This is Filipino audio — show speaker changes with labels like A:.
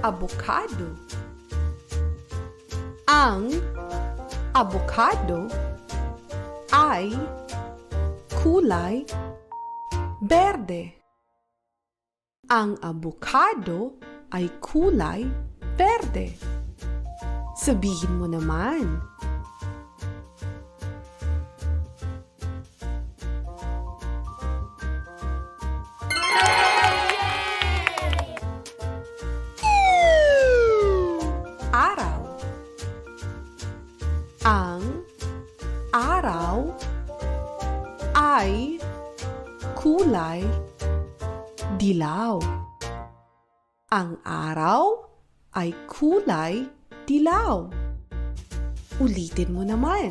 A: abokado. Ang abokado ay kulay berde. Ang abokado ay kulay berde. Sabihin mo naman. Ang araw ay kulay dilaw. Ang araw ay kulay dilaw. Ulitin mo naman.